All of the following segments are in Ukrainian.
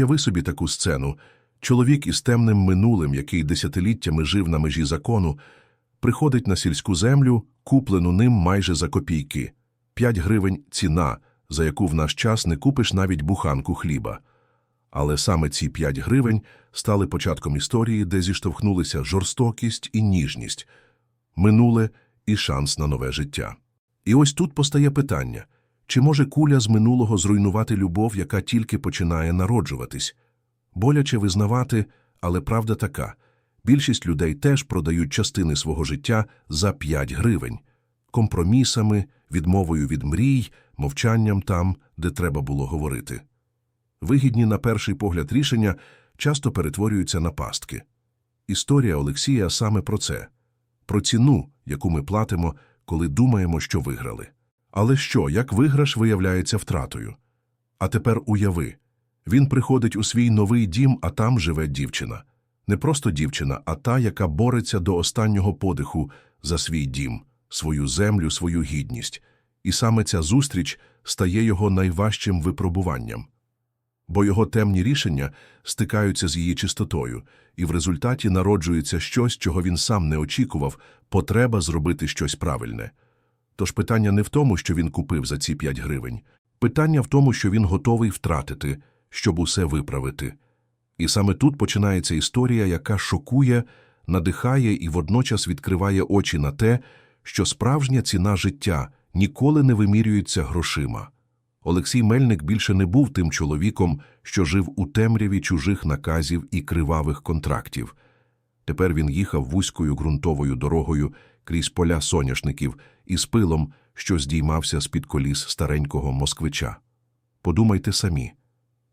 Уяви собі таку сцену. Чоловік із темним минулим, який десятиліттями жив на межі закону, приходить на сільську землю, куплену ним майже за копійки. П'ять гривень – ціна, за яку в наш час не купиш навіть буханку хліба. Але саме ці п'ять гривень стали початком історії, де зіштовхнулися жорстокість і ніжність, минуле і шанс на нове життя. І ось тут постає питання, чи може куля з минулого зруйнувати любов, яка тільки починає народжуватись? Боляче визнавати, але правда така. Більшість людей теж продають частини свого життя за 5 гривень. Компромісами, відмовою від мрій, мовчанням там, де треба було говорити. Вигідні на перший погляд рішення часто перетворюються на пастки. Історія Олексія саме про це. Про ціну, яку ми платимо, коли думаємо, що виграли. Але що, як виграш виявляється втратою? А тепер уяви. Він приходить у свій новий дім, а там живе дівчина. Не просто дівчина, а та, яка бореться до останнього подиху за свій дім, свою землю, свою гідність. І саме ця зустріч стає його найважчим випробуванням. Бо його темні рішення стикаються з її чистотою, і в результаті народжується щось, чого він сам не очікував, потреба зробити щось правильне. Тож питання не в тому, що він купив за ці 5 гривень. Питання в тому, що він готовий втратити, щоб усе виправити. І саме тут починається історія, яка шокує, надихає і водночас відкриває очі на те, що справжня ціна життя ніколи не вимірюється грошима. Олексій Мельник більше не був тим чоловіком, що жив у темряві чужих наказів і кривавих контрактів. Тепер він їхав вузькою ґрунтовою дорогою крізь поля соняшників із пилом, що здіймався з-під коліс старенького москвича. Подумайте самі.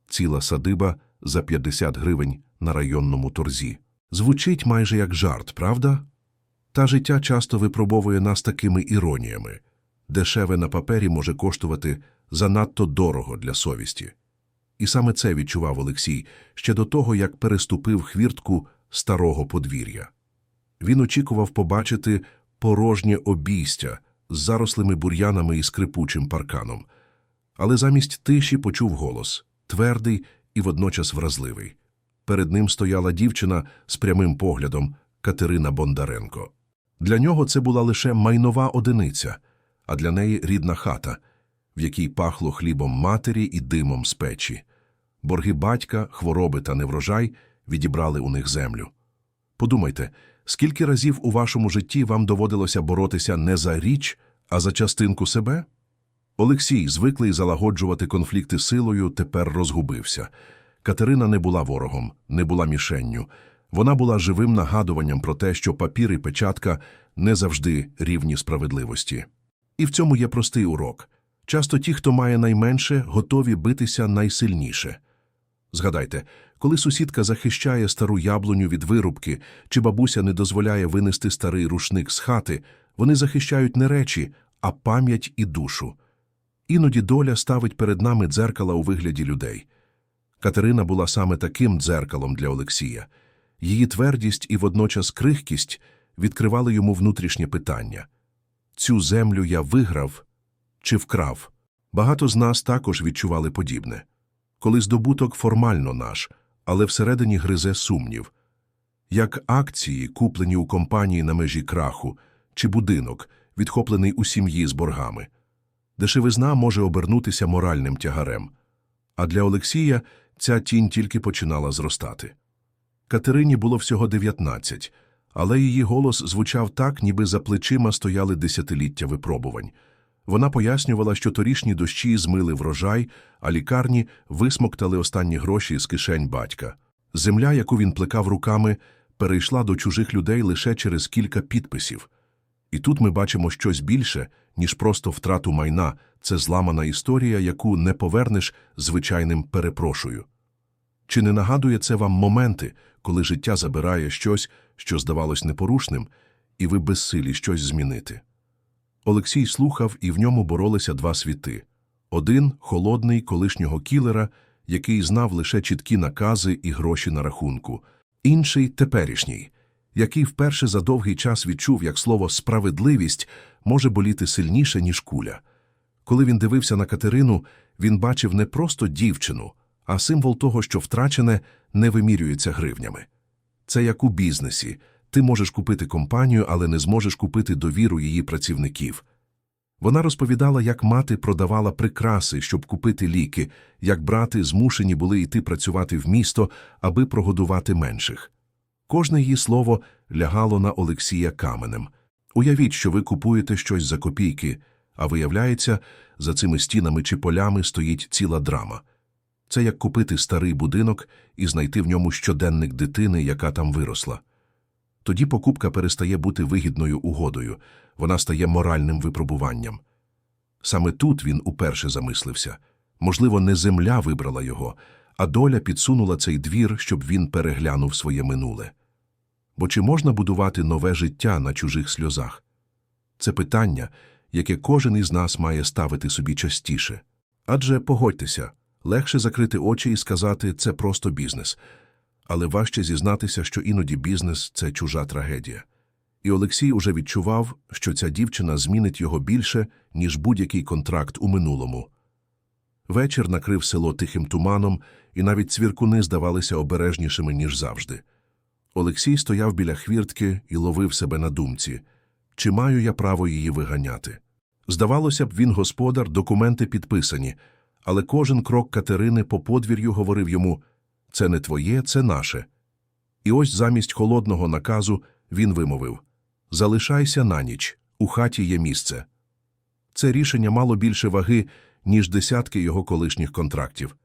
Ціла садиба за 50 гривень на районному торзі. Звучить майже як жарт, правда? Та життя часто випробовує нас такими іроніями. Дешеве на папері може коштувати занадто дорого для совісті. І саме це відчував Олексій ще до того, як переступив хвіртку старого подвір'я. Він очікував побачити порожнє обійстя з зарослими бур'янами і скрипучим парканом. Але замість тиші почув голос твердий і водночас вразливий. Перед ним стояла дівчина з прямим поглядом Катерина Бондаренко. Для нього це була лише майнова одиниця, а для неї рідна хата, в якій пахло хлібом матері і димом з печі. Борги батька, хвороби та неврожай відібрали у них землю. Подумайте, скільки разів у вашому житті вам доводилося боротися не за річ, а за частинку себе? Олексій, звиклий залагоджувати конфлікти силою, тепер розгубився. Катерина не була ворогом, не була мішенню. Вона була живим нагадуванням про те, що папір і печатка не завжди рівні справедливості. І в цьому є простий урок. Часто ті, хто має найменше, готові битися найсильніше. Згадайте, коли сусідка захищає стару яблуню від вирубки, чи бабуся не дозволяє винести старий рушник з хати, вони захищають не речі, а пам'ять і душу. Іноді доля ставить перед нами дзеркала у вигляді людей. Катерина була саме таким дзеркалом для Олексія. Її твердість і водночас крихкість відкривали йому внутрішнє питання. Цю землю я виграв чи вкрав? Багато з нас також відчували подібне. Коли здобуток формально наш, але всередині гризе сумнів. Як акції, куплені у компанії на межі краху, чи будинок, відхоплений у сім'ї з боргами. Дешевизна може обернутися моральним тягарем. А для Олексія ця тінь тільки починала зростати. Катерині було всього 19, але її голос звучав так, ніби за плечима стояли десятиліття випробувань. Вона пояснювала, що торішні дощі змили врожай, а лікарні висмоктали останні гроші з кишень батька. Земля, яку він плекав руками, перейшла до чужих людей лише через кілька підписів. І тут ми бачимо щось більше, ніж просто втрату майна. Це зламана історія, яку не повернеш звичайним перепрошую. Чи не нагадує це вам моменти, коли життя забирає щось, що здавалось непорушним, і ви безсилі щось змінити? Олексій слухав, і в ньому боролися два світи. Один – холодний колишнього кілера, який знав лише чіткі накази і гроші на рахунку. Інший – теперішній, який вперше за довгий час відчув, як слово «справедливість» може боліти сильніше, ніж куля. Коли він дивився на Катерину, він бачив не просто дівчину, а символ того, що втрачене, не вимірюється гривнями. Це як у бізнесі. Ти можеш купити компанію, але не зможеш купити довіру її працівників. Вона розповідала, як мати продавала прикраси, щоб купити ліки, як брати змушені були йти працювати в місто, аби прогодувати менших. Кожне її слово лягало на Олексія каменем. Уявіть, що ви купуєте щось за копійки, а виявляється, за цими стінами чи полями стоїть ціла драма. Це як купити старий будинок і знайти в ньому щоденник дитини, яка там виросла. Тоді покупка перестає бути вигідною угодою, вона стає моральним випробуванням. Саме тут він уперше замислився. Можливо, не земля вибрала його, а доля підсунула цей двір, щоб він переглянув своє минуле. Бо чи можна будувати нове життя на чужих сльозах? Це питання, яке кожен із нас має ставити собі частіше. Адже, погодьтеся, легше закрити очі і сказати «це просто бізнес», але важче зізнатися, що іноді бізнес – це чужа трагедія. І Олексій уже відчував, що ця дівчина змінить його більше, ніж будь-який контракт у минулому. Вечір накрив село тихим туманом, і навіть цвіркуни здавалися обережнішими, ніж завжди. Олексій стояв біля хвіртки і ловив себе на думці. Чи маю я право її виганяти? Здавалося б, він господар, документи підписані, але кожен крок Катерини по подвір'ю говорив йому «це не твоє, це наше». І ось замість холодного наказу він вимовив «залишайся на ніч, у хаті є місце». Це рішення мало більше ваги, ніж десятки його колишніх контрактів.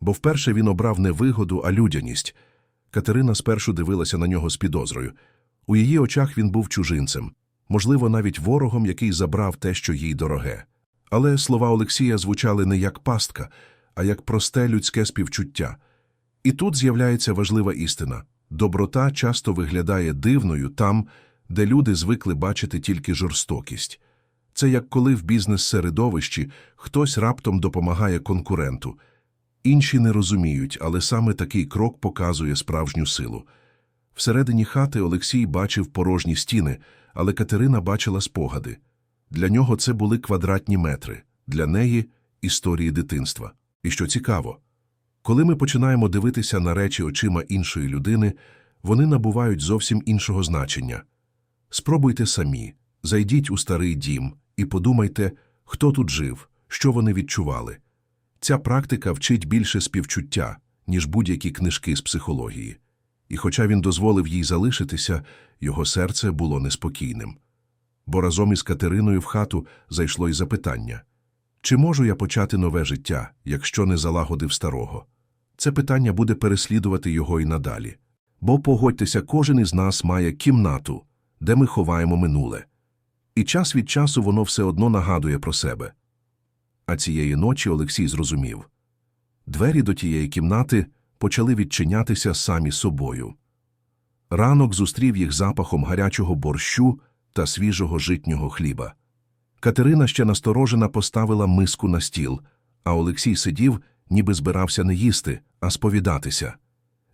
Бо вперше він обрав не вигоду, а людяність. Катерина спершу дивилася на нього з підозрою. У її очах він був чужинцем, можливо, навіть ворогом, який забрав те, що їй дороге. Але слова Олексія звучали не як пастка, а як просте людське співчуття. І тут з'являється важлива істина. Доброта часто виглядає дивною там, де люди звикли бачити тільки жорстокість. Це як коли в бізнес-середовищі хтось раптом допомагає конкуренту. Інші не розуміють, але саме такий крок показує справжню силу. Всередині хати Олексій бачив порожні стіни, але Катерина бачила спогади. Для нього це були квадратні метри, для неї – історії дитинства. І що цікаво, коли ми починаємо дивитися на речі очима іншої людини, вони набувають зовсім іншого значення. Спробуйте самі, зайдіть у старий дім і подумайте, хто тут жив, що вони відчували. Ця практика вчить більше співчуття, ніж будь-які книжки з психології. І хоча він дозволив їй залишитися, його серце було неспокійним. Бо разом із Катериною в хату зайшло й запитання чи можу я почати нове життя, якщо не залагодив старого? Це питання буде переслідувати його і надалі. Бо, погодьтеся, кожен із нас має кімнату, де ми ховаємо минуле. І час від часу воно все одно нагадує про себе. А цієї ночі Олексій зрозумів. Двері до тієї кімнати почали відчинятися самі собою. Ранок зустрів їх запахом гарячого борщу та свіжого житнього хліба. Катерина ще насторожена поставила миску на стіл, а Олексій сидів, ніби збирався не їсти, а сповідатися.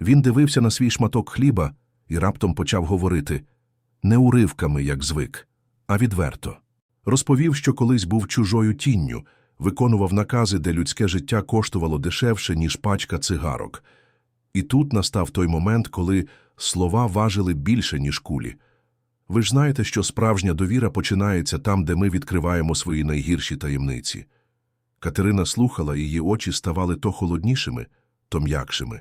Він дивився на свій шматок хліба і раптом почав говорити не уривками, як звик, а відверто. Розповів, що колись був чужою тінню, виконував накази, де людське життя коштувало дешевше, ніж пачка цигарок. І тут настав той момент, коли слова важили більше, ніж кулі. Ви ж знаєте, що справжня довіра починається там, де ми відкриваємо свої найгірші таємниці. Катерина слухала, її очі ставали то холоднішими, то м'якшими.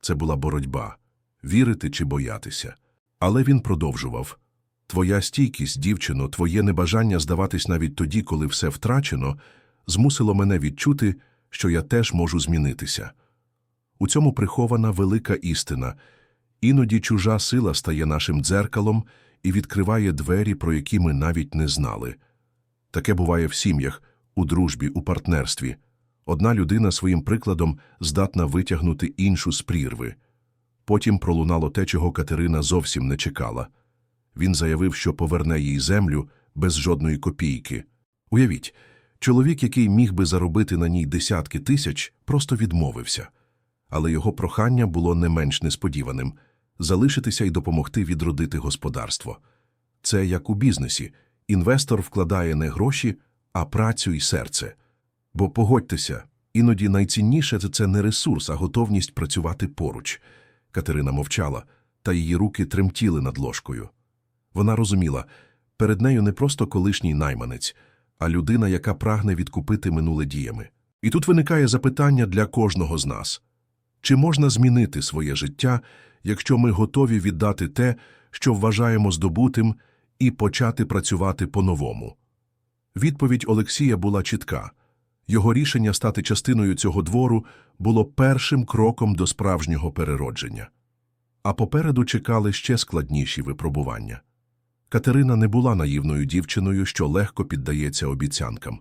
Це була боротьба вірити чи боятися. Але він продовжував Твоя стійкість, дівчино, твоє небажання здаватись навіть тоді, коли все втрачено, змусило мене відчути, що я теж можу змінитися. У цьому прихована велика істина. Іноді чужа сила стає нашим дзеркалом і відкриває двері, про які ми навіть не знали. Таке буває в сім'ях, у дружбі, у партнерстві. Одна людина своїм прикладом здатна витягнути іншу з прірви. Потім пролунало те, чого Катерина зовсім не чекала. Він заявив, що поверне їй землю без жодної копійки. Уявіть, чоловік, який міг би заробити на ній десятки тисяч, просто відмовився. Але його прохання було не менш несподіваним залишитися і допомогти відродити господарство. Це як у бізнесі. Інвестор вкладає не гроші, а працю і серце. Бо погодьтеся, Іноді найцінніше це не ресурс, а готовність працювати поруч. Катерина мовчала, та її руки тремтіли над ложкою. Вона розуміла, перед нею не просто колишній найманець, а людина, яка прагне відкупити минуле діями. І тут виникає запитання для кожного з нас. Чи можна змінити своє життя, якщо ми готові віддати те, що вважаємо здобутим, і почати працювати по-новому? Відповідь Олексія була чітка. Його рішення стати частиною цього двору було першим кроком до справжнього переродження. А попереду чекали ще складніші випробування. Катерина не була наївною дівчиною, що легко піддається обіцянкам.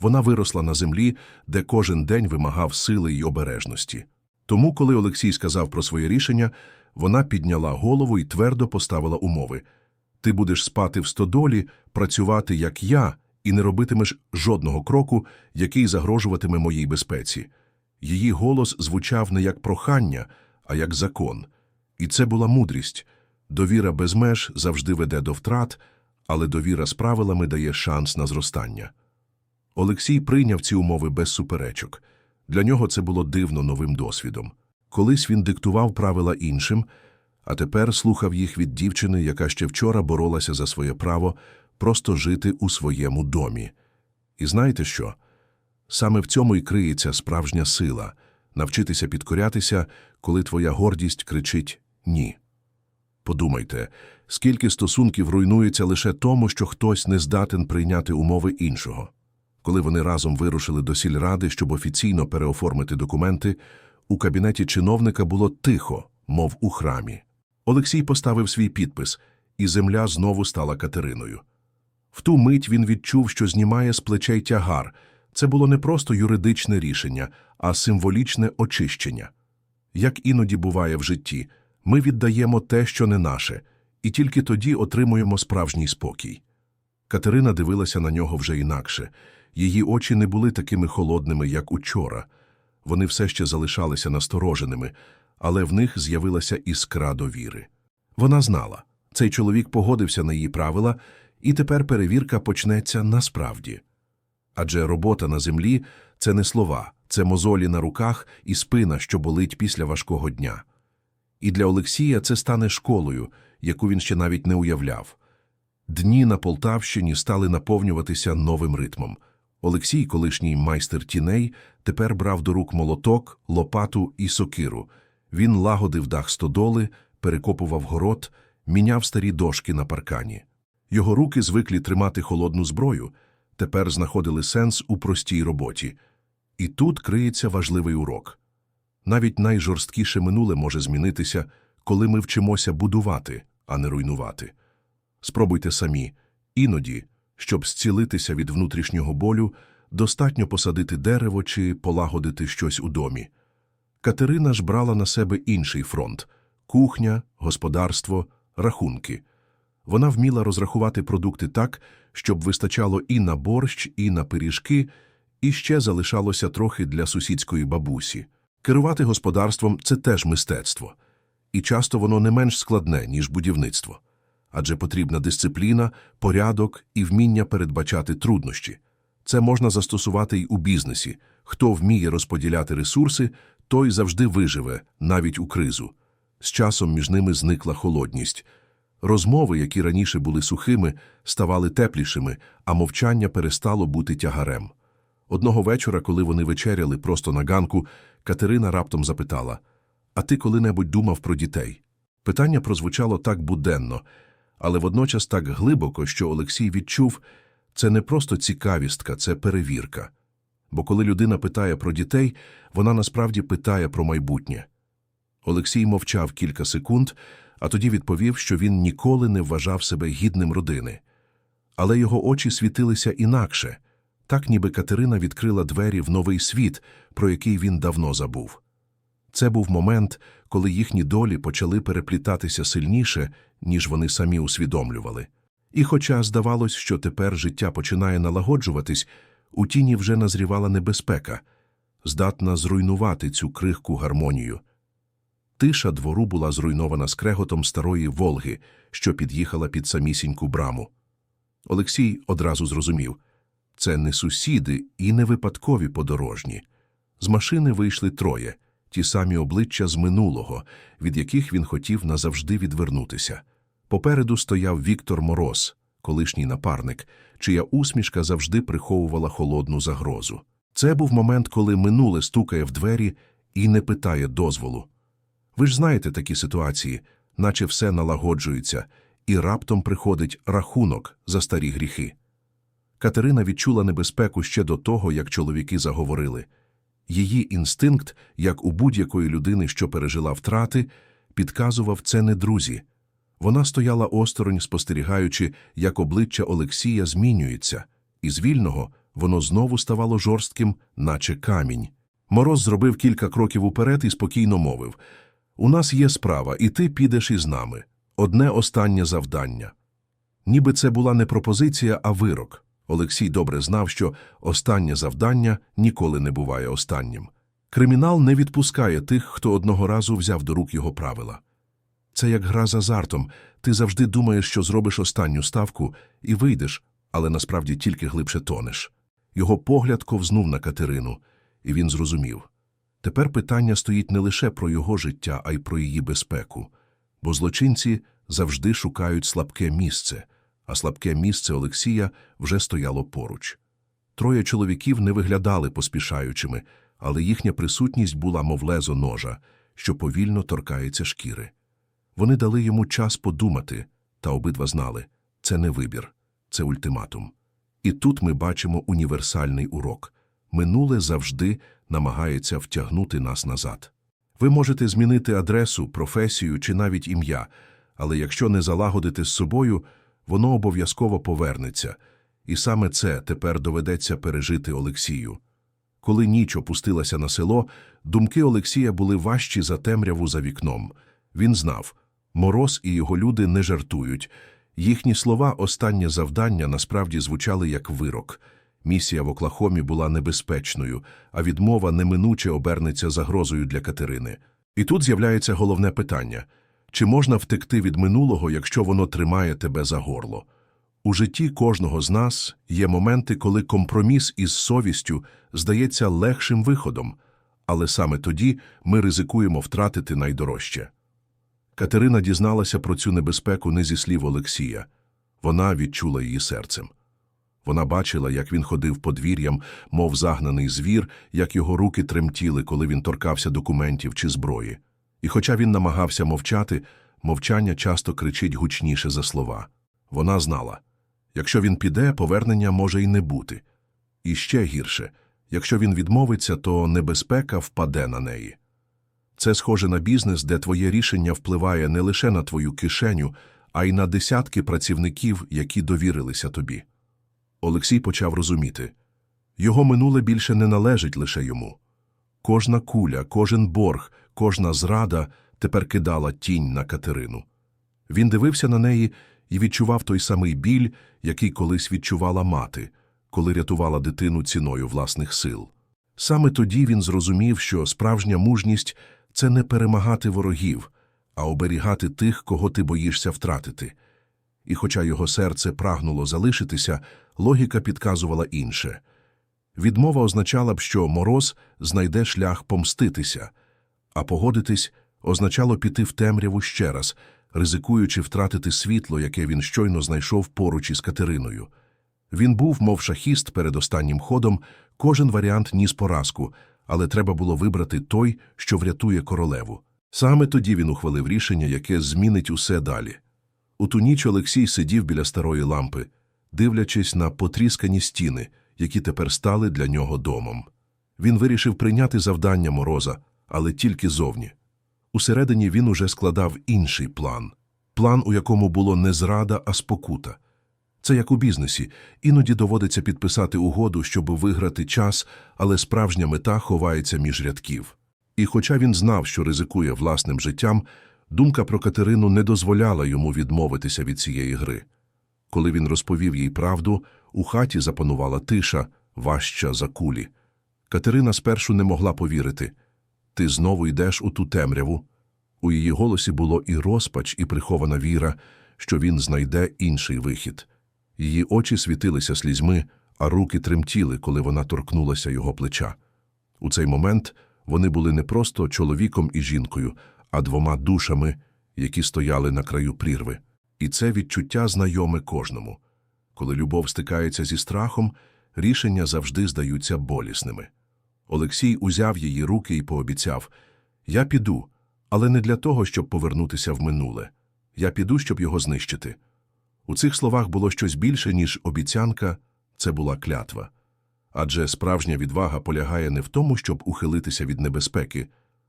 Вона виросла на землі, де кожен день вимагав сили й обережності. Тому, коли Олексій сказав про своє рішення, вона підняла голову і твердо поставила умови. Ти будеш спати в стодолі, працювати як я, і не робитимеш жодного кроку, який загрожуватиме моїй безпеці. Її голос звучав не як прохання, а як закон. І це була мудрість. Довіра без меж завжди веде до втрат, але довіра з правилами дає шанс на зростання. Олексій прийняв ці умови без суперечок. Для нього це було дивно новим досвідом. Колись він диктував правила іншим, а тепер слухав їх від дівчини, яка ще вчора боролася за своє право просто жити у своєму домі. І знаєте що? Саме в цьому і криється справжня сила навчитися підкорятися, коли твоя гордість кричить ні. Подумайте, скільки стосунків руйнується лише тому, що хтось не здатен прийняти умови іншого. Коли вони разом вирушили до сільради, щоб офіційно переоформити документи, у кабінеті чиновника було тихо, мов у храмі. Олексій поставив свій підпис, і земля знову стала Катериною. В ту мить він відчув, що знімає з плечей тягар. Це було не просто юридичне рішення, а символічне очищення. Як іноді буває в житті, ми віддаємо те, що не наше, і тільки тоді отримуємо справжній спокій. Катерина дивилася на нього вже інакше. Її очі не були такими холодними, як учора. Вони все ще залишалися настороженими, але в них з'явилася іскра довіри. Вона знала, цей чоловік погодився на її правила, і тепер перевірка почнеться насправді. Адже робота на землі – це не слова, це мозолі на руках і спина, що болить після важкого дня. І для Олексія це стане школою, яку він ще навіть не уявляв. Дні на Полтавщині стали наповнюватися новим ритмом. Олексій, колишній майстер тіней, тепер брав до рук молоток, лопату і сокиру. Він лагодив дах стодоли, перекопував город, міняв старі дошки на паркані. Його руки, звиклі тримати холодну зброю, тепер знаходили сенс у простій роботі. І тут криється важливий урок. Навіть найжорсткіше минуле може змінитися, коли ми вчимося будувати, а не руйнувати. Спробуйте самі. Іноді, щоб зцілитися від внутрішнього болю, достатньо посадити дерево чи полагодити щось у домі. Катерина ж брала на себе інший фронт – кухня, господарство, рахунки. Вона вміла розрахувати продукти так, щоб вистачало і на борщ, і на пиріжки, і ще залишалося трохи для сусідської бабусі. Керувати господарством – це теж мистецтво. І часто воно не менш складне, ніж будівництво. Адже потрібна дисципліна, порядок і вміння передбачати труднощі. Це можна застосувати й у бізнесі. Хто вміє розподіляти ресурси, той завжди виживе, навіть у кризу. З часом між ними зникла холодність. Розмови, які раніше були сухими, ставали теплішими, а мовчання перестало бути тягарем. Одного вечора, коли вони вечеряли просто на ганку, Катерина раптом запитала «А ти коли-небудь думав про дітей?» Питання прозвучало так буденно, але водночас так глибоко, що Олексій відчув – це не просто цікавістка, це перевірка. Бо коли людина питає про дітей, вона насправді питає про майбутнє. Олексій мовчав кілька секунд, а тоді відповів, що він ніколи не вважав себе гідним родини. Але його очі світилися інакше, так ніби Катерина відкрила двері в новий світ, про який він давно забув. Це був момент, коли їхні долі почали переплітатися сильніше, ніж вони самі усвідомлювали. І хоча здавалось, що тепер життя починає налагоджуватись, у тіні вже назрівала небезпека, здатна зруйнувати цю крихку гармонію. Тиша двору була зруйнована скреготом старої Волги, що під'їхала під самісіньку браму. Олексій одразу зрозумів – це не сусіди і не випадкові подорожні. З машини вийшли троє, ті самі обличчя з минулого, від яких він хотів назавжди відвернутися. Попереду стояв Віктор Мороз, колишній напарник, чия усмішка завжди приховувала холодну загрозу. Це був момент, коли минуле стукає в двері і не питає дозволу. Ви ж знаєте такі ситуації, наче все налагоджується, і раптом приходить рахунок за старі гріхи. Катерина відчула небезпеку ще до того, як чоловіки заговорили. Її інстинкт, як у будь-якої людини, що пережила втрати, підказував це не друзі. Вона стояла осторонь, спостерігаючи, як обличчя Олексія змінюється, і з вільного воно знову ставало жорстким, наче камінь. Мороз зробив кілька кроків уперед і спокійно мовив У нас є справа, і ти підеш із нами. Одне останнє завдання. Ніби це була не пропозиція, а вирок. Олексій добре знав, що останнє завдання ніколи не буває останнім. Кримінал не відпускає тих, хто одного разу взяв до рук його правила. Це як гра з азартом. Ти завжди думаєш, що зробиш останню ставку і вийдеш, але насправді тільки глибше тонеш. Його погляд ковзнув на Катерину, і він зрозумів. Тепер питання стоїть не лише про його життя, а й про її безпеку. Бо злочинці завжди шукають слабке місце, а слабке місце Олексія вже стояло поруч. Троє чоловіків не виглядали поспішаючими, але їхня присутність була мов лезо ножа, що повільно торкається шкіри. Вони дали йому час подумати, та обидва знали – це не вибір, це ультиматум. І тут ми бачимо універсальний урок. Минуле завжди намагається втягнути нас назад. Ви можете змінити адресу, професію чи навіть ім'я, але якщо не залагодити з собою, воно обов'язково повернеться. І саме це тепер доведеться пережити Олексію. Коли ніч опустилася на село, думки Олексія були важчі за темряву за вікном. Він знав – Мороз і його люди не жартують. Їхні слова «останнє завдання» насправді звучали як вирок. Місія в Оклахомі була небезпечною, а відмова неминуче обернеться загрозою для Катерини. І тут з'являється головне питання – чи можна втекти від минулого, якщо воно тримає тебе за горло? У житті кожного з нас є моменти, коли компроміс із совістю здається легшим виходом, але саме тоді ми ризикуємо втратити найдорожче. Катерина дізналася про цю небезпеку не зі слів Олексія. Вона відчула її серцем. Вона бачила, як він ходив подвір'ям, мов загнаний звір, як його руки тремтіли, коли він торкався документів чи зброї. І хоча він намагався мовчати, мовчання часто кричить гучніше за слова. Вона знала. Якщо він піде, повернення може й не бути. І ще гірше, якщо він відмовиться, то небезпека впаде на неї. Це схоже на бізнес, де твоє рішення впливає не лише на твою кишеню, а й на десятки працівників, які довірилися тобі. Олексій почав розуміти. Його минуле більше не належить лише йому. Кожна куля, кожен борг, кожна зрада тепер кидала тінь на Катерину. Він дивився на неї і відчував той самий біль, який колись відчувала мати, коли рятувала дитину ціною власних сил. Саме тоді він зрозумів, що справжня мужність – це не перемагати ворогів, а оберігати тих, кого ти боїшся втратити. І хоча його серце прагнуло залишитися, логіка підказувала інше. Відмова означала б, що мороз знайде шлях помститися, а погодитись означало піти в темряву ще раз, ризикуючи втратити світло, яке він щойно знайшов поруч із Катериною. Він був, мов шахіст перед останнім ходом, кожен варіант ніс поразку, але треба було вибрати той, що врятує королеву. Саме тоді він ухвалив рішення, яке змінить усе далі. У ту ніч Олексій сидів біля старої лампи, дивлячись на потріскані стіни, які тепер стали для нього домом. Він вирішив прийняти завдання мороза, але тільки зовні. Усередині він уже складав інший план план, у якому було не зрада, а спокута. Це як у бізнесі. Іноді доводиться підписати угоду, щоб виграти час, але справжня мета ховається між рядків. І хоча він знав, що ризикує власним життям, думка про Катерину не дозволяла йому відмовитися від цієї гри. Коли він розповів їй правду, у хаті запанувала тиша, важча за кулі. Катерина спершу не могла повірити. Ти знову йдеш у ту темряву. У її голосі було і розпач, і прихована віра, що він знайде інший вихід. Її очі світилися слізьми, а руки тремтіли, коли вона торкнулася його плеча. У цей момент вони були не просто чоловіком і жінкою, а двома душами, які стояли на краю прірви. І це відчуття знайоме кожному. Коли любов стикається зі страхом, рішення завжди здаються болісними. Олексій узяв її руки і пообіцяв Я піду, але не для того, щоб повернутися в минуле. Я піду, щоб його знищити. У цих словах було щось більше, ніж обіцянка, це була клятва. Адже справжня відвага полягає не в тому, щоб ухилитися від небезпеки,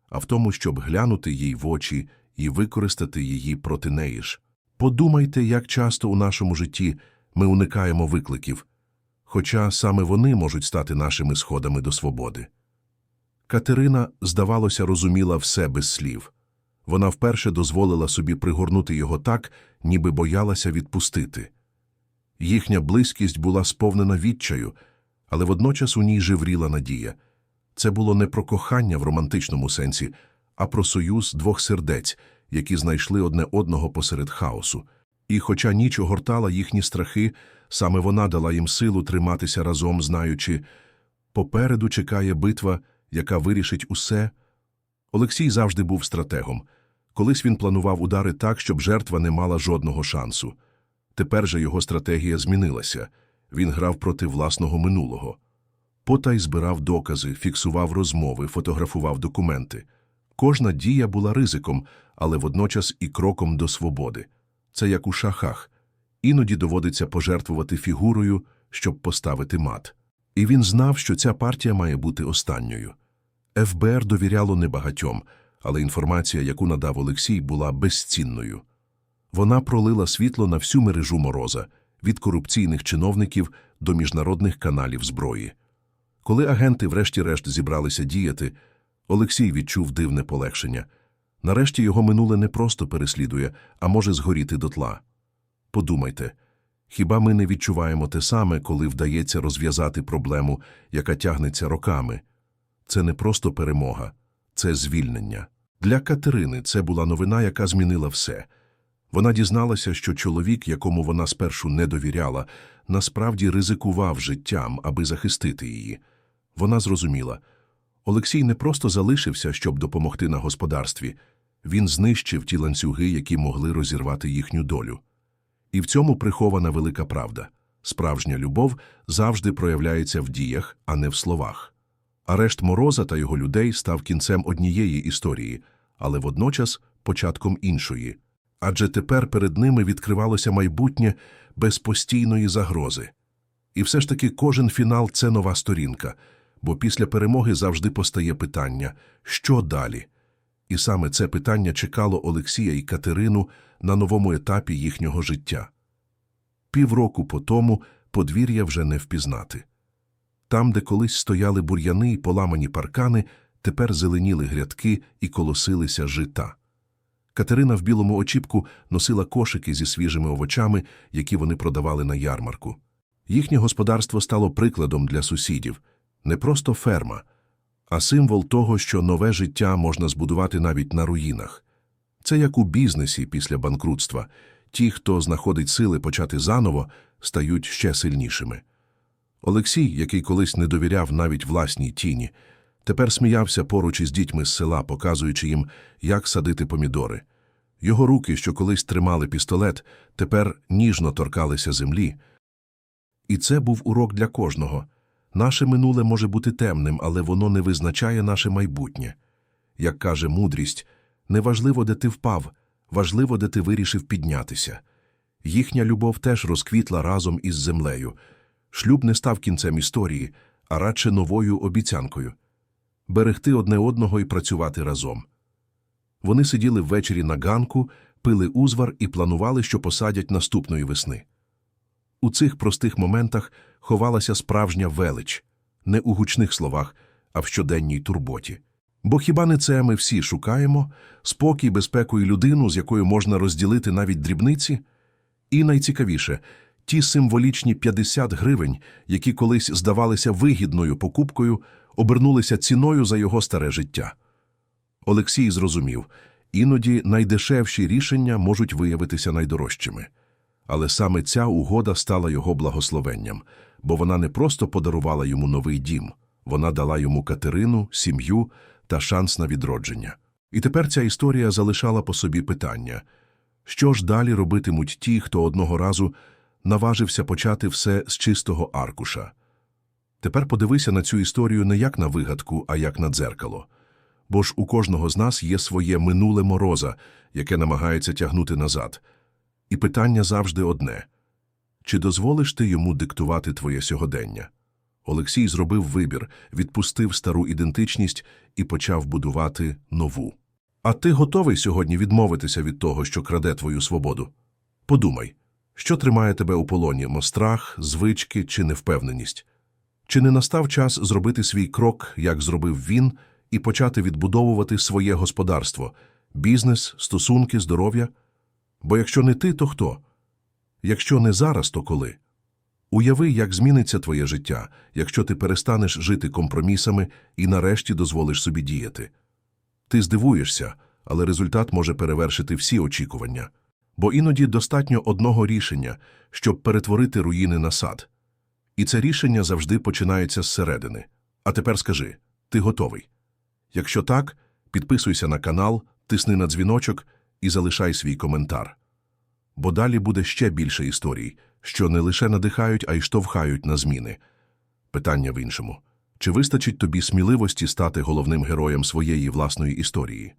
а в тому, щоб глянути їй в очі і використати її проти неї ж. Подумайте, як часто у нашому житті ми уникаємо викликів, хоча саме вони можуть стати нашими сходами до свободи. Катерина, здавалося, розуміла все без слів. Вона вперше дозволила собі пригорнути його так, ніби боялася відпустити. Їхня близькість була сповнена відчаю, але водночас у ній живріла надія. Це було не про кохання в романтичному сенсі, а про союз двох сердець, які знайшли одне одного посеред хаосу. І, хоча ніч огортала їхні страхи, саме вона дала їм силу триматися разом, знаючи, попереду чекає битва, яка вирішить усе. Олексій завжди був стратегом. Колись він планував удари так, щоб жертва не мала жодного шансу. Тепер же його стратегія змінилася. Він грав проти власного минулого. Потай збирав докази, фіксував розмови, фотографував документи. Кожна дія була ризиком, але водночас і кроком до свободи. Це як у шахах. Іноді доводиться пожертвувати фігурою, щоб поставити мат. І він знав, що ця партія має бути останньою. ФБР довіряло небагатьом, але інформація, яку надав Олексій, була безцінною. Вона пролила світло на всю мережу мороза від корупційних чиновників до міжнародних каналів зброї. Коли агенти врешті-решт зібралися діяти, Олексій відчув дивне полегшення. Нарешті його минуле не просто переслідує, а може згоріти дотла. Подумайте, хіба ми не відчуваємо те саме, коли вдається розв'язати проблему, яка тягнеться роками? Це не просто перемога, це звільнення. Для Катерини це була новина, яка змінила все. Вона дізналася, що чоловік, якому вона спершу не довіряла, насправді ризикував життям, аби захистити її. Вона зрозуміла. Олексій не просто залишився, щоб допомогти на господарстві. Він знищив ті ланцюги, які могли розірвати їхню долю. І в цьому прихована велика правда. Справжня любов завжди проявляється в діях, а не в словах. Арешт Мороза та його людей став кінцем однієї історії, але водночас початком іншої. Адже тепер перед ними відкривалося майбутнє без постійної загрози. І все ж таки кожен фінал – це нова сторінка, бо після перемоги завжди постає питання «що далі?». І саме це питання чекало Олексія і Катерину на новому етапі їхнього життя. Півроку по тому подвір'я вже не впізнати. Там, де колись стояли бур'яни і поламані паркани, тепер зеленіли грядки і колосилися жита. Катерина в білому очіпку носила кошики зі свіжими овочами, які вони продавали на ярмарку. Їхнє господарство стало прикладом для сусідів не просто ферма, а символ того, що нове життя можна збудувати навіть на руїнах. Це як у бізнесі після банкрутства. Ті, хто знаходить сили почати заново, стають ще сильнішими. Олексій, який колись не довіряв навіть власній тіні, тепер сміявся поруч із дітьми з села, показуючи їм, як садити помідори. Його руки, що колись тримали пістолет, тепер ніжно торкалися землі. І це був урок для кожного. Наше минуле може бути темним, але воно не визначає наше майбутнє. Як каже мудрість, неважливо, де ти впав, важливо, де ти вирішив піднятися. Їхня любов теж розквітла разом із землею. Шлюб не став кінцем історії, а радше новою обіцянкою берегти одне одного і працювати разом. Вони сиділи ввечері на ганку, пили узвар і планували, що посадять наступної весни. У цих простих моментах ховалася справжня велич, не у гучних словах, а в щоденній турботі. Бо хіба не це ми всі шукаємо спокій, безпеку і людину, з якою можна розділити навіть дрібниці? І найцікавіше ті символічні 50 гривень, які колись здавалися вигідною покупкою, обернулися ціною за його старе життя. Олексій зрозумів, іноді найдешевші рішення можуть виявитися найдорожчими. Але саме ця угода стала його благословенням, бо вона не просто подарувала йому новий дім, Вона дала йому Катерину, сім'ю та шанс на відродження. І тепер ця історія залишала по собі питання. Що ж далі робитимуть ті, хто одного разу наважився почати все з чистого аркуша? Тепер подивися на цю історію не як на вигадку, а як на дзеркало. Бо ж у кожного з нас є своє минуле мороза, яке намагається тягнути назад. І питання завжди одне – чи дозволиш ти йому диктувати твоє сьогодення? Олексій зробив вибір, відпустив стару ідентичність і почав будувати нову. А ти готовий сьогодні відмовитися від того, що краде твою свободу? Подумай, що тримає тебе у полоні – страх, звички чи невпевненість? Чи не настав час зробити свій крок, як зробив він, і почати відбудовувати своє господарство – бізнес, стосунки, здоров'я? Бо якщо не ти, то хто? Якщо не зараз, то коли? Уяви, як зміниться твоє життя, якщо ти перестанеш жити компромісами і нарешті дозволиш собі діяти. Ти здивуєшся, але результат може перевершити всі очікування. Бо іноді достатньо одного рішення, щоб перетворити руїни на сад. І це рішення завжди починається зсередини. А тепер скажи, ти готовий? Якщо так, підписуйся на канал, тисни на дзвіночок і залишай свій коментар. Бо далі буде ще більше історій, що не лише надихають, а й штовхають на зміни. Питання в іншому. Чи вистачить тобі сміливості стати головним героєм своєї власної історії?